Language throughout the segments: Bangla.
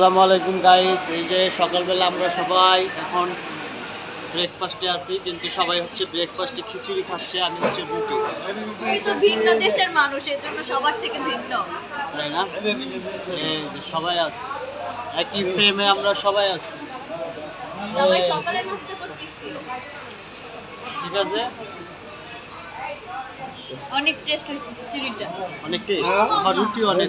আসসালামু আলাইকুম গাইজ এই যে সকালবেলা আমরা সবাই এখন ব্রেকফাস্টে আছি। কিন্তু সবাই হচ্ছে ব্রেকফাস্টে খিচুড়ি খাচ্ছে আমি হচ্ছে রুটি। তুমি তো ভিন্ন দেশের মানুষ এর জন্য সবার থেকে ভিন্ন। তাই না? সবাই আছে একই ফ্রেমে আমরা সবাই আছি। সবাই সকালে নাস্তা করতেছি। ঠিক আছে? অনেক টেস্ট হয়েছে খিচুড়িটা। অনেক টেস্ট আমার রুটি অনেক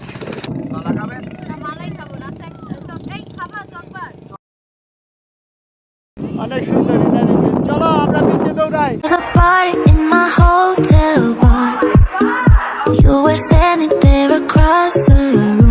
অনেক সুন্দর চলো আমরা বিচে দৌড়াই. You were standing there across the room.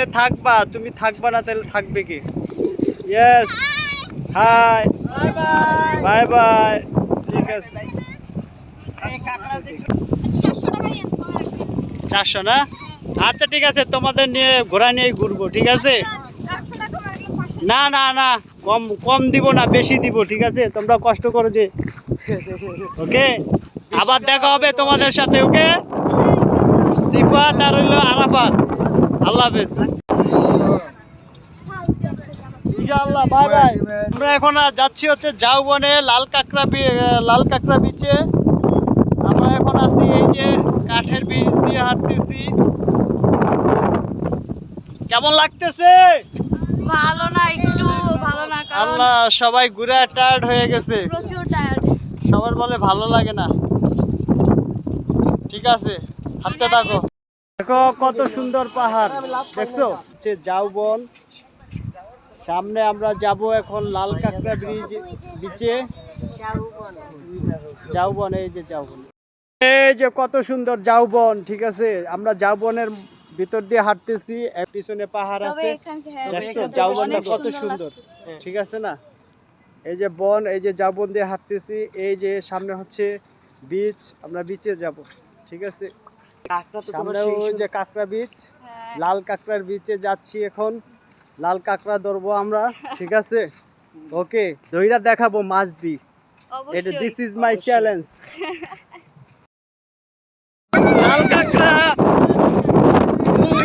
ফ্রেমে থাকবা, তুমি থাকবা না তাহলে থাকবে কি? ইয়েস হাই বাই বাই ঠিক আছে। চারশো না? আচ্ছা ঠিক আছে, তোমাদের নিয়ে ঘোরা নিয়ে ঘুরবো, ঠিক আছে? না না না, কম কম দিব না, বেশি দিব, ঠিক আছে? তোমরা কষ্ট করো যে। ওকে? আবার দেখা হবে তোমাদের সাথে, ওকে? সিফাত আর হইল আরাফাত। আল্লাহ হাফেজ। ইনশাআল্লাহ বাই বাই। আমরা এখন যাচ্ছি হচ্ছে জাউবনে লাল কাঁকড়া লাল কাঁকড়া বিচে আমরা এখন আছি এই যে কাঠের ব্রিজ দিয়ে হাঁটতেছি। কেমন লাগতেছে? ভালো না একটু ভালো না আল্লাহ সবাই ঘুরে টায়ার্ড হয়ে গেছে। প্রচুর টায়ার্ড সবার বলে ভালো লাগে না। ঠিক আছে হাঁটতে থাকো। দেখো কত সুন্দর পাহাড়। দেখছ? হচ্ছে জাউবন। সামনে আমরা যাব এখন লাল কাঁকড়া ব্রিজ বিচে। জাউবন এই যে জাউবন। এই যে কত সুন্দর জাউবন ঠিক আছে? আমরা জাউবনের ভিতর দিয়ে হাঁটতেছি পিছনে পাহাড় আছে। হ্যাঁ দেখছ? জাউবনটা কত সুন্দর ঠিক আছে না? এই যে বন এই যে জাবন দিয়ে হাঁটতেছি এই যে সামনে হচ্ছে বিচ আমরা বিচে যাব। ঠিক আছে? সামনে ওই যে কাঁকড়া বিচ হ্যাঁ, লাল কাঁকড়ার বিচে যাচ্ছি এখন লাল কাঁকড়া ধরবো আমরা ঠিক আছে ওকে দইরা দেখাবো মাছ বি এটা দিস ইজ মাই চ্যালেঞ্জ লাল কাঁকড়া ওই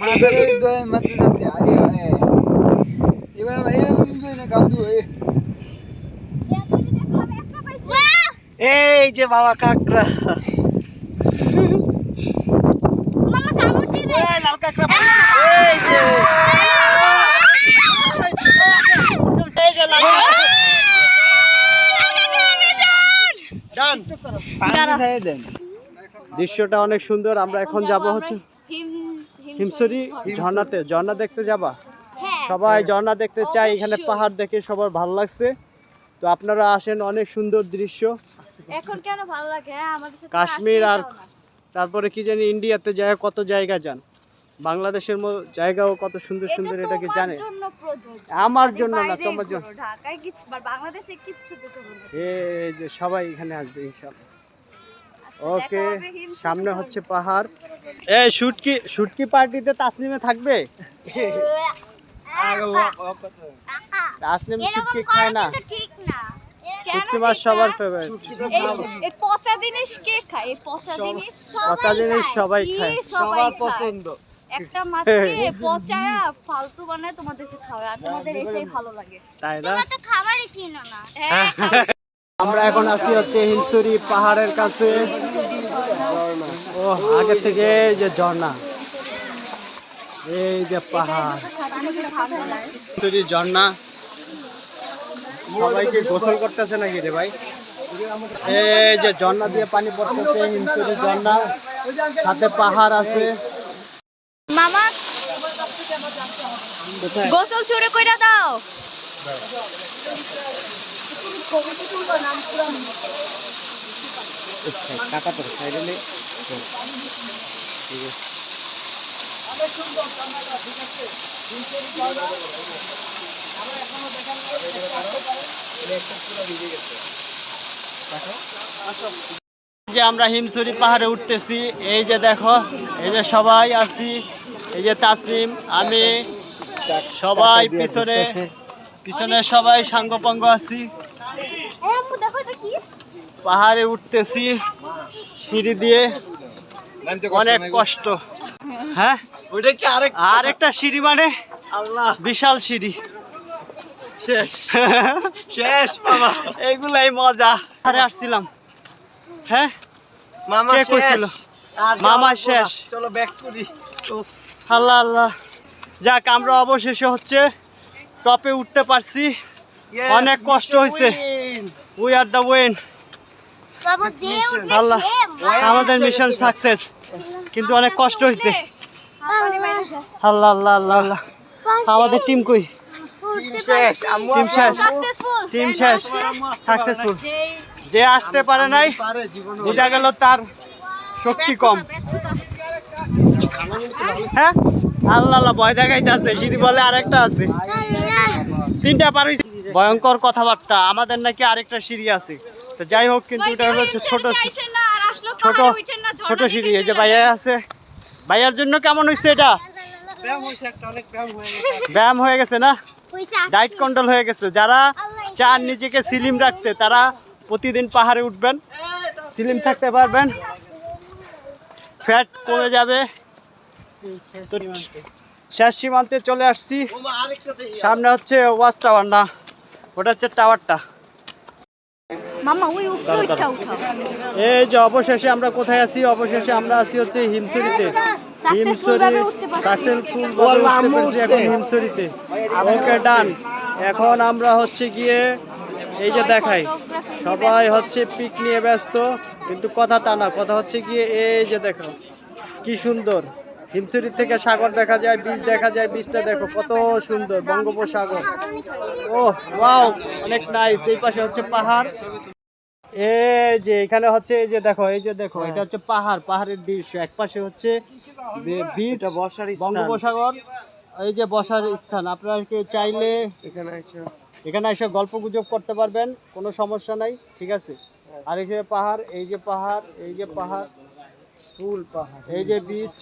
માધરી દોય મત નથી આવી હવે એવા એવા સમજોઈને એ જે બાવા કાકરા দৃশ্যটা অনেক সুন্দর আমরা এখন যাব হচ্ছে হিমসরি ঝর্ণাতে। ঝর্ণা দেখতে যাবা? সবাই ঝর্ণা দেখতে চাই এখানে পাহাড় দেখে সবার ভালো লাগছে। তো আপনারা আসেন অনেক সুন্দর দৃশ্য। এখন কেন ভালো লাগে? হ্যাঁ কাশ্মীর আর তারপরে কি জানি ইন্ডিয়াতে যায় কত জায়গা যান। বাংলাদেশের মতো জায়গাও কত সুন্দর সুন্দর এটা কি জানে। আমার জন্য না তোমার জন্য। ঢাকায় বাংলাদেশে এই যে সবাই এখানে আসবে ইনশাল্লাহ। আচ্ছা, ওকে সামনে হচ্ছে পাহাড়। এই শুটকি শুটকি পার্টিতে তাসলিমে থাকবে? তাসনিম শুটকি খায় না। কেন শুটকি মাছ সবার ফেভারিট এই এই পচা জিনিস কে খায়? এই পচা জিনিস পচা জিনিস সবাই খায়। সবাই খায়? একটা মাছকে পচায়া ফালতু বানায় তোমাদেরকে খাওয়ায় আর তোমাদের এটাই ভালো লাগে। তাই না? খাবারই চিনো না। হ্যাঁ আমরা এখন আছি হচ্ছে হিমসুরি পাহাড়ের কাছে। ও আগে থেকে যে ঝর্ণা এই যে পাহাড়। হিমসুরি ঝর্ণা সবাইকে গোসল করতেছে নাকি রে ভাই? এই যে ঝর্ণা দিয়ে পানি পড়তেছে হিমসুরি ঝর্ণা সাথে পাহাড় আছে। মামা গোসল শুরু কইরা দাও। তো সাইডে নেই যে আমরা হিমসুরি পাহাড়ে উঠতেছি, এই যে দেখো, এই যে সবাই আছি, এই যে তাসলিম আমি, সবাই পিছনে পিছনে সবাই সাঙ্গপাঙ্গ আছি। পাহাড়ে উঠতেছি সিঁড়ি দিয়ে। অনেক কষ্ট। হ্যাঁ? ওইটা কি আরেক আর একটা সিঁড়ি মানে? আল্লাহ। বিশাল সিঁড়ি। শেষ। শেষ মামা এইগুলাই মজা। আরে আসছিলাম। হ্যাঁ? মামা কে কইছিল? মামা শেষ। চলো ব্যাক করি। আল্লাহ আল্লাহ। যাক আমরা অবশেষে হচ্ছে টপে উঠতে পারছি। অনেক কষ্ট হয়েছে। উই আর দ্য উঠবে আল্লাহ আমাদের মিশন সাকসেস কিন্তু অনেক কষ্ট হয়েছে। আল্লাহ আল্লাহ আল্লাহ আল্লাহ। আমাদের টিম কই? শেষ টিম শেষ। টিম শেষ। সাকসেসফুল যে আসতে পারে নাই বোঝা গেল তার শক্তি কম। হ্যাঁ? আল্লাহ আল্লাহ ভয় দেখাইতেছে। সিঁড়ি বলে আরেকটা আছে। তিনটা পার হইছে। ভয়ঙ্কর কথাবার্তা। আমাদের নাকি আরেকটা সিঁড়ি আছে। তো যাই হোক কিন্তু এটা হলো হচ্ছে ছোট ছোট ছোট সিঁড়ি এই যে ভাইয়া আছে। ভাইয়ার জন্য কেমন হয়েছে এটা? ব্যায়াম অনেক ব্যায়াম হয়ে গেছে। হয়ে না? ডাইট কন্ট্রোল হয়ে গেছে। যারা চান নিজেকে সিলিম রাখতে তারা প্রতিদিন পাহাড়ে উঠবেন। সিলিম থাকতে পারবেন। ফ্যাট কমে যাবে। শেষ সীমান্তে চলে আসছি। সামনে হচ্ছে ওয়াচ টাওয়ার না? ওটা হচ্ছে টাওয়ারটা। মামা ওই উপরে ওইটা উঠাও। এই যে অবশেষে আমরা কোথায় আছি? অবশেষে আমরা আছি হচ্ছে হিমসুরিতে। পারছি। সাকসেসফুল এখন হিমসুরিতে। ওকে ডান এখন আমরা হচ্ছে গিয়ে এই যে দেখাই। সবাই হচ্ছে পিক নিয়ে ব্যস্ত কিন্তু কথা তা না কথা হচ্ছে গিয়ে এই যে দেখো কি সুন্দর। হিমসুরি থেকে সাগর দেখা যায় বীজ দেখা যায় বীজটা দেখো কত সুন্দর বঙ্গোপসাগর। ও ওয়াও অনেক নাইস এই পাশে হচ্ছে পাহাড়। এই যে এখানে হচ্ছে এই যে দেখো এই যে দেখো এটা হচ্ছে পাহাড় পাহাড়ের দৃশ্য। এক পাশে হচ্ছে বসার বঙ্গোপসাগর এই যে বসার স্থান। আপনারা কেউ চাইলে এখানে এখানে এসে গল্প গুজব করতে পারবেন কোনো সমস্যা নাই ঠিক আছে? আর এই যে পাহাড় এই যে পাহাড় এই যে পাহাড় ফুল পাহাড়। এই যে বিচ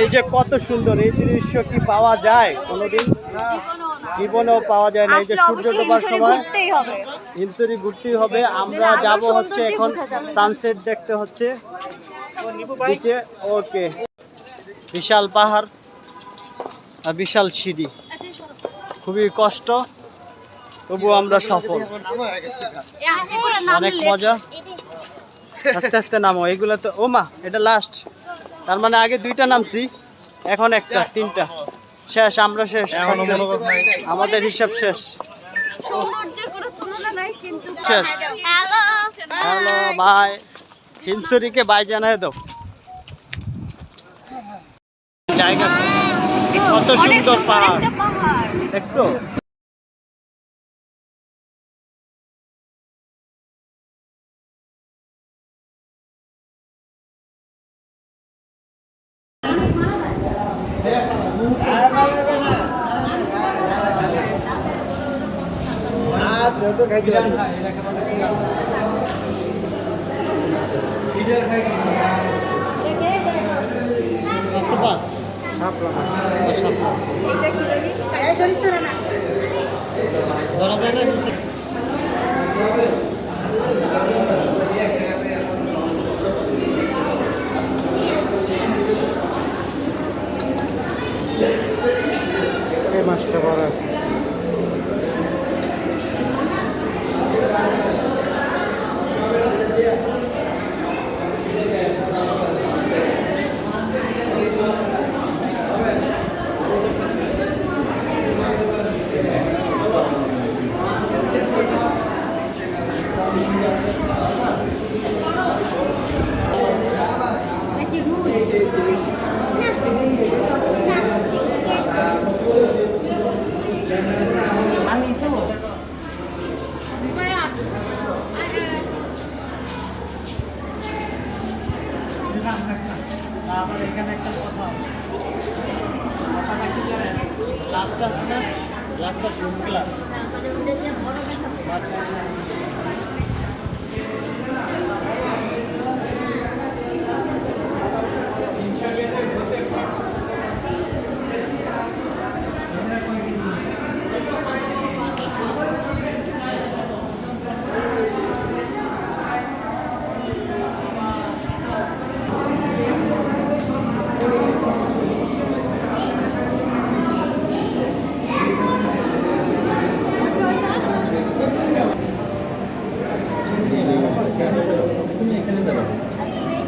এই যে কত সুন্দর এই দৃশ্য কি পাওয়া যায় কোনোদিন? জীবনেও পাওয়া যায় না এই যে সূর্য ডোবার সময়। হিমসুরি ঘুরতেই হবে। আমরা যাব হচ্ছে এখন সানসেট দেখতে হচ্ছে। নিচে ওকে বিশাল পাহাড় আর বিশাল সিঁড়ি। খুবই কষ্ট তবুও আমরা সফল। অনেক মজা। আস্তে আস্তে নামো এগুলো তো ও মা এটা লাস্ট তার মানে আগে দুইটা নামছি এখন একটা তিনটা। শেষ আমরা শেষ। আমাদের হিসাব শেষ। সৌন্দর্যের কোনো তুলনা নাই কিন্তু শেষ। হ্যালো হ্যালো বাই হিমসুরিকে বাই জানায় দাও। জায়গা কত সুন্দর পাহাড়। একটা পাহাড় দেখছ বাস ধরা যায় না এই মাছটা বড় আছে। আমার এখানে একটা কথা কথাটা কি জানেন গ্লাসটা আছে না গ্লাসটা রুম গ্লাস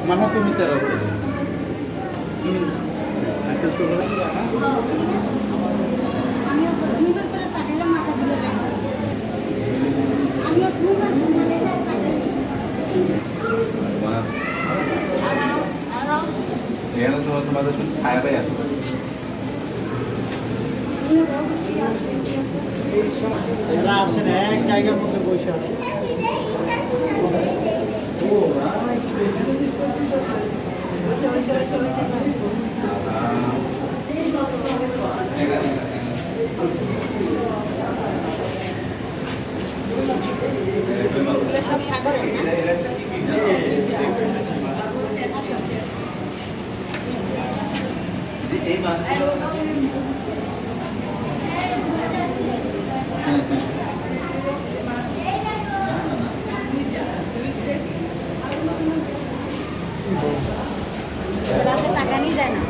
মামা তুমি তারা আমিও দুইবার করে তাকাইলাম মাথা দিলে আমিও দুইবার করে তাকাইলাম এখানে তোমার তোমাদের শুধু ছায়াটাই আছে এরা আসেন এক জায়গার মধ্যে বসে আছে টাকা নিয়ে যায় না?